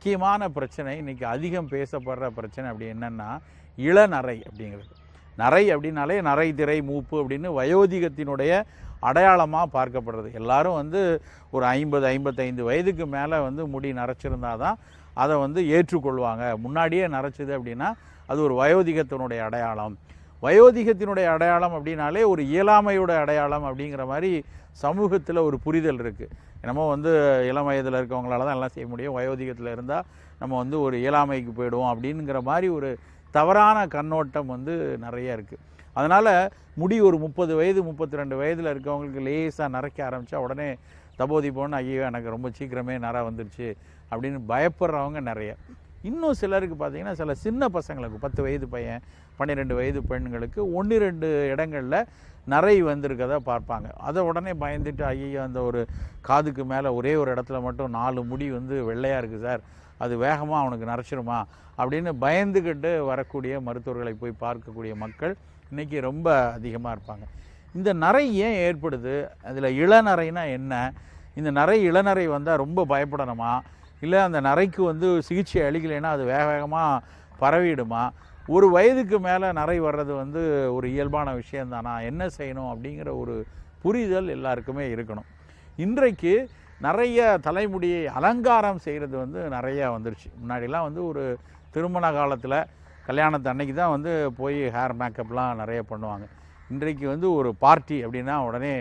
முக்கியமான பிரச்சனை இன்றைக்கி அதிகம் பேசப்படுற பிரச்சனை அப்படி என்னென்னா இளநரை அப்படிங்கிறது. நரை அப்படின்னாலே நரை திரை மூப்பு அப்படின்னு வயோதிகத்தினுடைய அடையாளமாக பார்க்கப்படுறது. எல்லாரும் வந்து ஒரு ஐம்பது ஐம்பத்தைந்து வயதுக்கு மேலே வந்து முடி நரைச்சிருந்தா தான் அதை வந்து ஏற்றுக்கொள்வாங்க. முன்னாடியே நரைச்சிது அப்படின்னா அது ஒரு வயோதிகத்தினுடைய அடையாளம். வயோதிகத்தினுடைய அடையாளம் அப்படின்னாலே ஒரு இயலாமையோட அடையாளம் அப்படிங்கிற மாதிரி சமூகத்தில் ஒரு புரிதல் இருக்குது என்னமோ வந்து இளம் வயதில் இருக்கவங்களால தான் எல்லாம் செய்ய முடியும். வயோதிகத்தில் இருந்தால் நம்ம வந்து ஒரு இயலாமைக்கு போயிடுவோம் அப்படிங்கிற மாதிரி ஒரு தவறான கண்ணோட்டம் வந்து நிறைய இருக்குது அதனால் முடி ஒரு முப்பது வயது முப்பத்தி ரெண்டு வயதில் இருக்கவங்களுக்கு லேசாக நரைக்க ஆரம்பித்தா உடனே தபோதி போன்னு ஐயோ எனக்கு ரொம்ப சீக்கிரமே நர வந்துருச்சு அப்படின்னு பயப்படுறவங்க நிறைய. இன்னும் சிலருக்கு பார்த்தீங்கன்னா சில சின்ன பசங்களுக்கு பத்து வயது பையன் பன்னிரெண்டு வயது பெண்களுக்கு ஒன்று ரெண்டு இடங்களில் நரை வந்திருக்கதை பார்ப்பாங்க. அதை உடனே பயந்துட்டு ஐயோ அந்த ஒரு காதுக்கு மேலே ஒரே ஒரு இடத்துல மட்டும் நாலு முடி வந்து வெள்ளையாக இருக்குது சார். அது வேகமாக அவனுக்கு நரைச்சிருமா? அப்படின்னு பயந்துக்கிட்டு வரக்கூடிய மருத்துவர்களை போய் பார்க்கக்கூடிய மக்கள் இன்றைக்கி ரொம்ப அதிகமாக இருப்பாங்க. இந்த நரை ஏன் ஏற்படுது? அதில் இளநரைனா என்ன? இந்த நரை இளநரை வந்தால் ரொம்ப பயப்படணுமா? இல்லை அந்த நரைக்கு வந்து சிகிச்சை அளிக்கலைன்னா அது வேக வேகமாக பரவிடுமா? ஒரு வயதுக்கு மேலே நிறை வர்றது வந்து ஒரு இயல்பான விஷயந்தானா என்ன செய்யணும்? அப்படிங்கிற ஒரு புரிதல் எல்லாருக்குமே இருக்கணும். இன்றைக்கு நிறைய தலைமுடியை அலங்காரம் செய்கிறது வந்து நிறையா வந்துருச்சு. முன்னாடிலாம் வந்து ஒரு திருமண காலத்தில் கல்யாணத்து அன்னைக்கு தான் வந்து போய் ஹேர் மேக்கப்லாம் நிறைய பண்ணுவாங்க. இன்றைக்கு வந்து ஒரு பார்ட்டி அப்படின்னா உடனே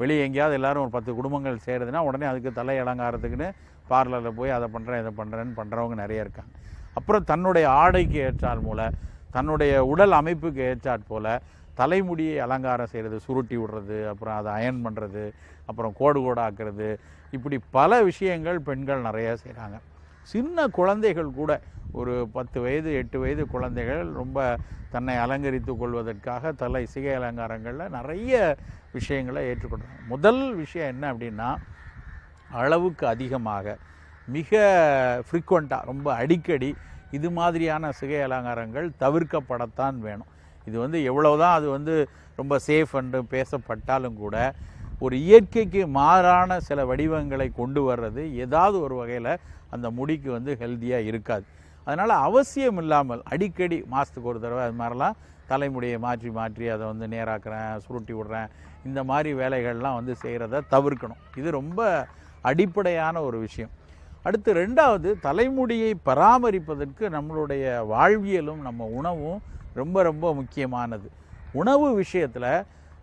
வெளியே எங்கேயாவது எல்லோரும் ஒரு பத்து குடும்பங்கள் செய்கிறதுனா உடனே அதுக்கு தலை அலங்காரத்துக்குன்னு பார்லரில் போய் அதை பண்ணுறேன் இதை பண்ணுறேன்னு பண்ணுறவங்க நிறைய இருக்காங்க. அப்புறம் தன்னுடைய ஆடைக்கு ஏற்றால் மூலம் தன்னுடைய உடல் அமைப்புக்கு ஏற்றாற் போல் தலைமுடியை அலங்காரம் செய்கிறது சுருட்டி விடுறது அப்புறம் அதை அயன் பண்ணுறது அப்புறம் கோடு கோடாக்குறது இப்படி பல விஷயங்கள் பெண்கள் நிறைய செய்கிறாங்க சின்ன குழந்தைகள் கூட ஒரு பத்து வயது எட்டு வயது குழந்தைகள் ரொம்ப தன்னை அலங்கரித்து கொள்வதற்காக தலை சிகை அலங்காரங்களில் நிறைய விஷயங்களை ஏற்றுக்கொள்கிறாங்க முதல் விஷயம் என்ன அப்படின்னா அளவுக்கு அதிகமாக மிக ஃப்ரீக்வெண்ட்டாக ரொம்ப அடிக்கடி இது மாதிரியான சிகை அலங்காரங்கள் தவிர்க்கப்படத்தான் வேணும். இது வந்து எவ்வளவுதான் அது வந்து ரொம்ப சேஃப் என்று பேசப்பட்டாலும் கூட ஒரு இயற்கைக்கு மாறான சில வடிவங்களை கொண்டு வர்றது ஏதாவது ஒரு வகையில் அந்த முடிக்கு வந்து ஹெல்த்தியாக இருக்காது. அதனால் அவசியம் இல்லாமல் அடிக்கடி மாதத்துக்கு ஒரு தடவை அது மாதிரிலாம் தலைமுடியை மாற்றி மாற்றி அதை வந்து நேராக்குறேன் சுருட்டி விடுறேன் இந்த மாதிரி வேலைகள்லாம் வந்து செய்கிறத தவிர்க்கணும். இது ரொம்ப அடிப்படையான ஒரு விஷயம். அடுத்து ரெண்டாவது தலைமுடியை பராமரிப்பதற்கு நம்மளுடைய வாழ்வியலும் நம்ம உணவும் ரொம்ப ரொம்ப முக்கியமானது. உணவு விஷயத்தில்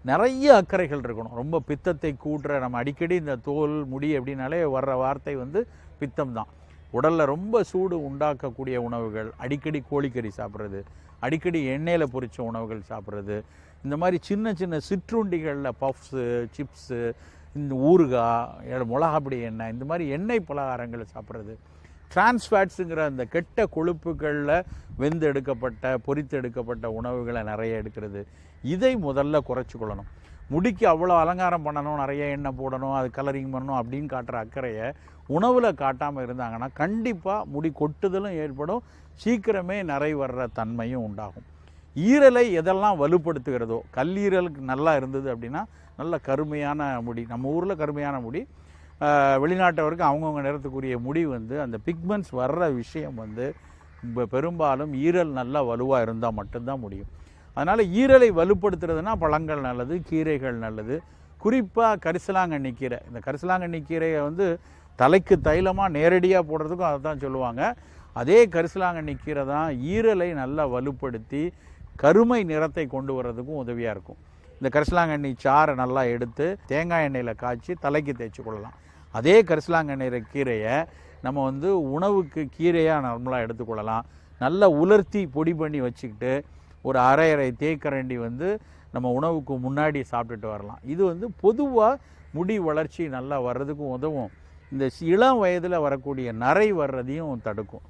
நிறைய அக்கறைகள் இருக்கணும். ரொம்ப பித்தத்தை கூட்டுற நம்ம அடிக்கடி இந்த தோல் முடி அப்படின்னாலே வர்ற வார்த்தை வந்து பித்தம் தான். உடலில் ரொம்ப சூடு உண்டாக்கக்கூடிய உணவுகள் அடிக்கடி கோழிக்கறி சாப்பிட்றது அடிக்கடி எண்ணெயில் பொரிச்ச உணவுகள் சாப்பிட்றது இந்த மாதிரி சின்ன சின்ன சிற்றுண்டிகளில் பஃப்ஸு சிப்ஸு இந்த ஊறுகாய் மிளகாப்படி எண்ணெய் இந்த மாதிரி எண்ணெய் பலகாரங்களை சாப்பிட்றது. டிரான்ஸ்ஃபேட்ஸுங்கிற அந்த கெட்ட கொழுப்புகளில் வெந்து எடுக்கப்பட்ட பொரித்து எடுக்கப்பட்ட உணவுகளை நிறைய எடுக்கிறது. இதை முதல்ல குறைச்சிக்கொள்ளணும். முடிக்கு அவ்வளோ அலங்காரம் பண்ணணும் நிறைய எண்ணெய் போடணும் அது கலரிங் பண்ணணும் அப்படின்னு காட்டுற அக்கறையை உணவில் காட்டாமல் இருந்தாங்கன்னா கண்டிப்பாக முடி கொட்டுதலும் ஏற்படும். சீக்கிரமே நிறை வர்ற தன்மையும் உண்டாகும். ஈரலை எதெல்லாம் வலுப்படுத்துகிறதோ கல்லீரலுக்கு நல்லா இருந்தது அப்படின்னா நல்ல கருமையான முடி. நம்ம ஊரில் கருமையான முடி. வெளிநாட்டவருக்கு அவங்கவுங்க நிறத்துக்குரிய முடி வந்து அந்த பிக்மெண்ட்ஸ் வர்ற விஷயம் வந்து பெரும்பாலும் ஈரல் நல்லா வலுவாக இருந்தால் மட்டும்தான் முடியும். அதனால் ஈரலை வலுப்படுத்துறதுனா பழங்கள் நல்லது கீரைகள் நல்லது. குறிப்பாக கரிசலாங்கண்ணி கீரை இந்த கரிசலாங்கண்ணி கீரையை வந்து தலைக்கு தைலமாக நேரடியாக போடுறதுக்கும் அதை தான் சொல்லுவாங்க. அதே கரிசலாங்கண்ணி கீரை தான் ஈரலை நல்லா வலுப்படுத்தி கருமை நிறத்தை கொண்டு வர்றதுக்கும் உதவியாக இருக்கும். இந்த கரிசலாங்கண்ணி சாறை நல்லா எடுத்து தேங்காய் எண்ணெயில் காய்ச்சி தலைக்கு தேய்ச்சி கொள்ளலாம். அதே கரிசலாங்கண்ணீரை கீரையை நம்ம வந்து உணவுக்கு கீரையாக நார்மலாக எடுத்துக்கொள்ளலாம் நல்லா உலர்த்தி பொடி பண்ணி வச்சுக்கிட்டு ஒரு அரை அரை தேக்கரண்டி வந்து நம்ம உணவுக்கு முன்னாடி சாப்பிட்டுட்டு வரலாம். இது வந்து பொதுவாக முடி வளர்ச்சி நல்லா வர்றதுக்கும் உதவும். இந்த இளம் வயதில் வரக்கூடிய நரை வர்றதையும் தடுக்கும்.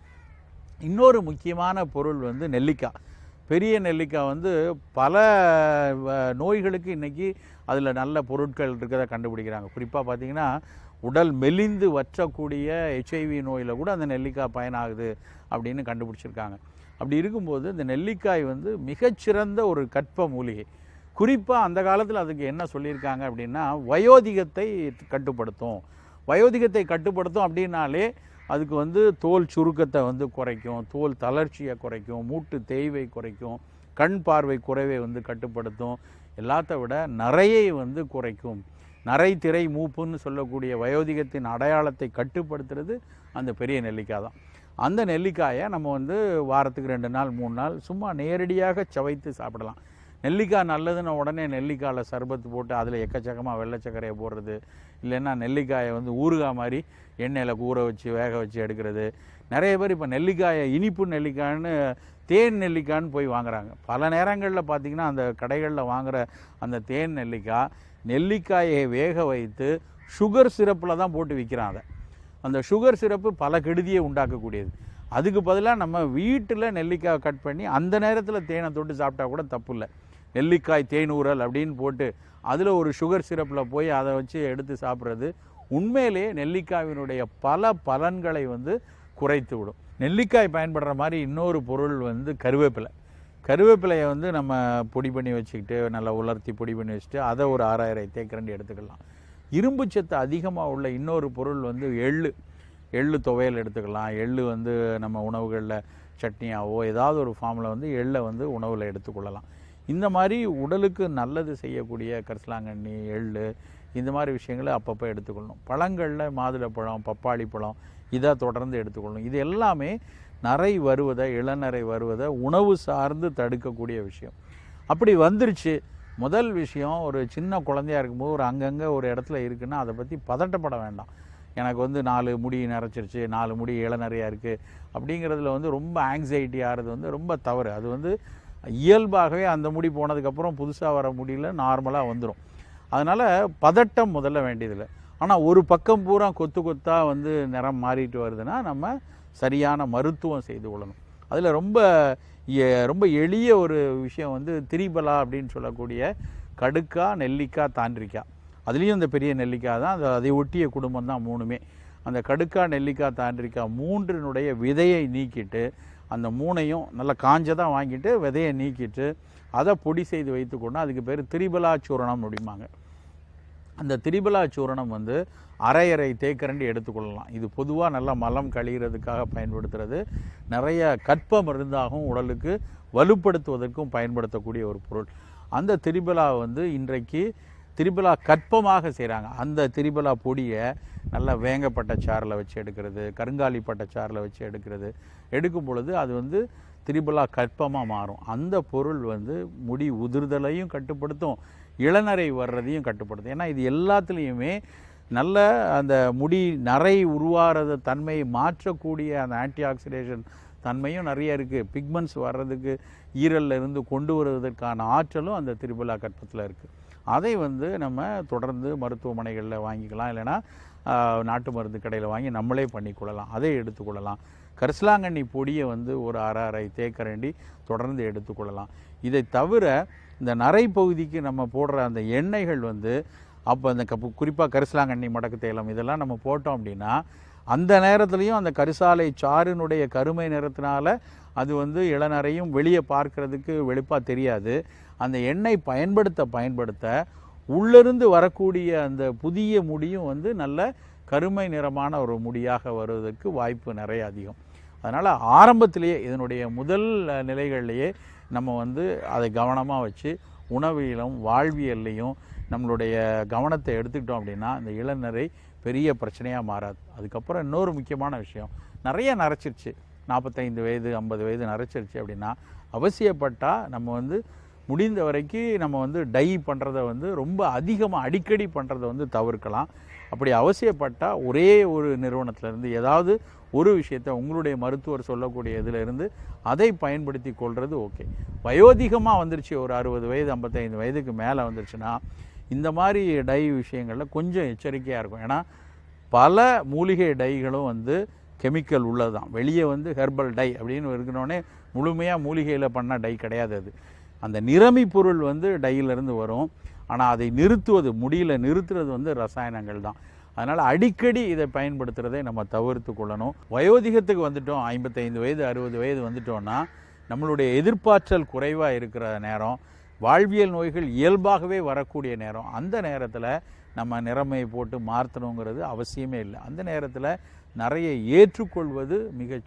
இன்னொரு முக்கியமான பொருள் வந்து நெல்லிக்காய். பெரிய நெல்லிக்காய் வந்து பல வ- நோய்களுக்கு இன்றைக்கி அதில் நல்ல பொருட்கள் இருக்கிறத கண்டுபிடிக்கிறாங்க. குறிப்பாக பார்த்திங்கன்னா உடல் மெலிந்து வற்றக்கூடிய ஹெச்ஐவி நோயில் கூட அந்த நெல்லிக்காய் பயனாகுது அப்படின்னு கண்டுபிடிச்சிருக்காங்க. அப்படி இருக்கும்போது இந்த நெல்லிக்காய் வந்து மிகச்சிறந்த ஒரு கற்ப மூலிகை. குறிப்பாக அந்த காலத்தில் அதுக்கு என்ன சொல்லியிருக்காங்க அப்படின்னா வயோதிகத்தை கட்டுப்படுத்தும். வயோதிகத்தை கட்டுப்படுத்தும் அப்படின்னாலே அதுக்கு வந்து தோல் சுருக்கத்தை வந்து குறைக்கும் தோல் தளர்ச்சியை குறைக்கும் மூட்டு தேய்வை குறைக்கும் கண் பார்வை குறைவை வந்து கட்டுப்படுத்தும். எல்லாத்த விட நிறையை வந்து குறைக்கும். நரை திரை மூப்புன்னு சொல்லக்கூடிய வயோதிகத்தின் அடையாளத்தை கட்டுப்படுத்துறது அந்த பெரிய நெல்லிக்காய் தான். அந்த நெல்லிக்காயை நம்ம வந்து வாரத்துக்கு ரெண்டு நாள் மூணு நாள் சும்மா நேரடியாக சவைத்து சாப்பிடலாம். நெல்லிக்காய் நல்லதுன்னு உடனே நெல்லிக்காயில் சர்பத்து போட்டு அதில் எக்கச்சக்கமாக வெள்ளை சர்க்கரையை போடுறது. இல்லைன்னா நெல்லிக்காயை வந்து ஊறுகாய் மாதிரி எண்ணெயில் ஊற வச்சு வேக வச்சு எடுக்கிறது. நிறைய பேர் இப்போ நெல்லிக்காயை இனிப்பு நெல்லிக்காய்ன்னு தேன் நெல்லிக்காய்ன்னு போய் வாங்குறாங்க. பல நேரங்களில் பார்த்திங்கன்னா அந்த கடைகளில் வாங்குகிற அந்த தேன் நெல்லிக்காய் நெல்லிக்காயை வேக வைத்து சுகர் சிரப்பில் தான் போட்டு விற்கிறான் அதை. அந்த சுகர் சிரப்பு பல கெடுதியை உண்டாக்கக்கூடியது. அதுக்கு பதிலாக நம்ம வீட்டில் நெல்லிக்காய் கட் பண்ணி அந்த நேரத்தில் தேனை தொட்டு சாப்பிட்டா கூட தப்பு இல்லை. நெல்லிக்காய் தேனூரல் அப்படின்னு போட்டு அதில் ஒரு சுகர் சிரப்பில் போய் அதை வச்சு எடுத்து சாப்பிட்றது உண்மையிலேயே நெல்லிக்காயினுடைய பல பலன்களை வந்து குறைத்து விடும். நெல்லிக்காய் பயன்படுற மாதிரி இன்னொரு பொருள் வந்து கருவேப்பிலை. கருவேப்பிலையை வந்து நம்ம பொடி பண்ணி வச்சுக்கிட்டு நல்லா உலர்த்தி பொடி பண்ணி வச்சுட்டு அதை ஒரு ஆறாயிரம் தேக்கரண்டி எடுத்துக்கலாம். இரும்பு சத்து அதிகமாக உள்ள இன்னொரு பொருள் வந்து எள்ளு. எள்ளு துவையல் எடுத்துக்கலாம். எள்ளு வந்து நம்ம உணவுகளில் சட்னியாவோ ஏதாவது ஒரு ஃபார்மில் வந்து எள்ளை வந்து உணவில் எடுத்துக்கொள்ளலாம். இந்த மாதிரி உடலுக்கு நல்லது செய்யக்கூடிய கரிசலாங்கண்ணி எள்ளு இந்த மாதிரி விஷயங்களை அப்பப்போ எடுத்துக்கொள்ளணும். பழங்களில் மாதுளப்பழம் பப்பாளி பழம் இதை தொடர்ந்து எடுத்துக்கொள்ளணும். இது எல்லாமே நரை வருவதை இளநரை வருவதை உணவு சார்ந்து தடுக்கக்கூடிய விஷயம். அப்படி வந்துருச்சு. முதல் விஷயம் ஒரு சின்ன குழந்தையா இருக்கும்போது ஒரு அங்கங்கே ஒரு இடத்துல இருக்குன்னா அதை பற்றி பதட்டப்பட வேண்டாம். எனக்கு வந்து நாலு முடி நிறைச்சிருச்சு நாலு முடி இளநறையாக இருக்குது அப்படிங்கிறதுல வந்து ரொம்ப ஆங்ஸைட்டி ஆகிறது வந்து ரொம்ப தவறு. அது வந்து இயல்பாகவே அந்த முடி போனதுக்கப்புறம் புதுசாக வர முடியல நார்மலாக வந்துடும் அதனால் பதட்டம் முதல்ல வேண்டியதில்லை. ஆனால் ஒரு பக்கம் பூரா கொத்து கொத்தாக வந்து நிறம் மாறிட்டு வருதுன்னா நம்ம சரியான மருத்துவம் செய்து கொள்ளணும். அதில் ரொம்ப ரொம்ப எளிய ஒரு விஷயம் வந்து திரிபலா அப்படின்னு சொல்லக்கூடிய கடுக்கா நெல்லிக்காய் தாண்டிக்காய் அதுலேயும் இந்த பெரிய நெல்லிக்காய் தான் அந்த அதை ஒட்டிய குடும்பம் தான் மூணுமே. அந்த கடுக்கா நெல்லிக்காய் தாண்டிக்காய் மூன்றினுடைய விதையை நீக்கிட்டு அந்த மூணையும் நல்லா காஞ்சதாக வாங்கிட்டு விதையை நீக்கிட்டு அதை பொடி செய்து வைத்துக்கொண்டு அதுக்கு பேர் திரிபலா சூரணம் அப்படிம்பாங்க. அந்த திரிபலா சூரணம் வந்து அரை அரை தேக்கரண்டி எடுத்துக்கொள்ளலாம். இது பொதுவாக நல்லா மலம் கழிகிறதுக்காக பயன்படுத்துறது. நிறைய கற்ப மருந்தாகவும் உடலுக்கு வலுப்படுத்துவதற்கும் பயன்படுத்தக்கூடிய ஒரு பொருள். அந்த திரிபலா வந்து இன்றைக்கு திரிபலா கற்பமாக செய்கிறாங்க அந்த திரிபலா பொடியை நல்லா வேங்கப்பட்ட சாறில் வச்சு எடுக்கிறது கருங்காலி பட்ட சாறில் வச்சு எடுக்கிறது. எடுக்கும் பொழுது அது வந்து திரிபலா கற்பமாக மாறும். அந்த பொருள் வந்து முடி உதிர்தலையும் கட்டுப்படுத்தும் இளநரை வர்றதையும் கட்டுப்படுத்தும். ஏன்னா இது எல்லாத்துலேயுமே நல்ல அந்த முடி நரை உருவாகிறத தன்மையை மாற்றக்கூடிய அந்த ஆன்டி ஆக்சிடேஷன் தன்மையும் நிறைய இருக்குது பிக்மெண்ட்ஸ் வர்றதுக்கு ஈரலில் இருந்து கொண்டு வருவதற்கான ஆற்றலும் அந்த திரிபலா கற்பத்தில் இருக்குது அதை வந்து நம்ம தொடர்ந்து மருத்துவமனைகளில் வாங்கிக்கலாம். இல்லைன்னா நாட்டு மருந்து கடையில் வாங்கி நம்மளே பண்ணிக்கொள்ளலாம் அதை எடுத்துக்கொள்ளலாம் கரிசலாங்கண்ணி பொடியை வந்து ஒரு அரை அரை தேக்கரண்டி தொடர்ந்து எடுத்துக்கொள்ளலாம் இதை தவிர இந்த நரை பகுதிக்கு நம்ம போடுற அந்த எண்ணெய்கள் வந்து அப்போ அந்த குறிப்பாக கரிசலாங்கண்ணி மடக்கு தைலம் இதெல்லாம் நம்ம போட்டோம் அப்படின்னா அந்த நேரத்துலையும் அந்த கரிசாலை சாறினுடைய கருமை நிறத்தினால அது வந்து இளநரையும் வெளியே பார்க்கறதுக்கு வெளிப்பாக தெரியாது. அந்த எண்ணெய் பயன்படுத்த பயன்படுத்த உள்ளிருந்து வரக்கூடிய அந்த புதிய முடியும் வந்து நல்ல கருமை நிறமான ஒரு முடியாக வருவதற்கு வாய்ப்பு நிறைய அதிகம். அதனால் ஆரம்பத்திலேயே இதனுடைய முதல் நிலைகள்லேயே நம்ம வந்து அதை கவனமாக வச்சு உணவியலும் வாழ்வியல்லையும் நம்மளுடைய கவனத்தை எடுத்துக்கிட்டோம் அப்படின்னா இந்த இளநரை பெரிய பிரச்சனையாக மாறாது. அதுக்கப்புறம் இன்னொரு முக்கியமான விஷயம். நிறைய நரைச்சிருச்சு. நாற்பத்தைந்து வயது ஐம்பது வயது நரைச்சிருச்சு அப்படின்னா அவசியப்பட்டால் நம்ம வந்து முடிந்த வரைக்கும் நம்ம வந்து டை பண்ணுறத வந்து ரொம்ப அதிகமாக அடிக்கடி பண்ணுறத வந்து தவிர்க்கலாம். அப்படி அவசியப்பட்டால் ஒரே ஒரு நிறுவனத்திலேருந்து ஏதாவது ஒரு விஷயத்தை உங்களுடைய மருத்துவர் சொல்லக்கூடிய இதிலிருந்து அதை பயன்படுத்தி கொள்வது ஓகே. வயோதிகமாக வந்துருச்சு. ஒரு அறுபது வயது ஐம்பத்தைந்து வயதுக்கு மேலே வந்துருச்சுன்னா இந்த மாதிரி டை விஷயங்களில் கொஞ்சம் எச்சரிக்கையாக இருக்கும். ஏன்னா பல மூலிகை டைகளும் வந்து கெமிக்கல் உள்ளது தான் வெளியே வந்து ஹெர்பல் டை அப்படின்னு இருக்கணுன்னே முழுமையாக மூலிகையில் பண்ண டை கிடையாது அது. அந்த நிறமி பொருள் வந்து டையிலேருந்து வரும். ஆனால் அதை நிறுத்துவது முடியல நிறுத்துறது வந்து ரசாயனங்கள் தான். அதனால் அடிக்கடி இதை பயன்படுத்துகிறதை நம்ம தவிர்த்து கொள்ளணும். வயோதிகத்துக்கு வந்துட்டோம். ஐம்பத்தைந்து வயது அறுபது வயது வந்துட்டோம்னா நம்மளுடைய எதிர்ப்பாற்றல் குறைவாக இருக்கிற நேரம் வாழ்வியல் நோய்கள் இயல்பாகவே வரக்கூடிய நேரம். அந்த நேரத்தில் நம்ம நிறமையை போட்டு மாற்றணுங்கிறது அவசியமே இல்லை. அந்த நேரத்தில் நிறைய ஏற்றுக்கொள்வது மிகச்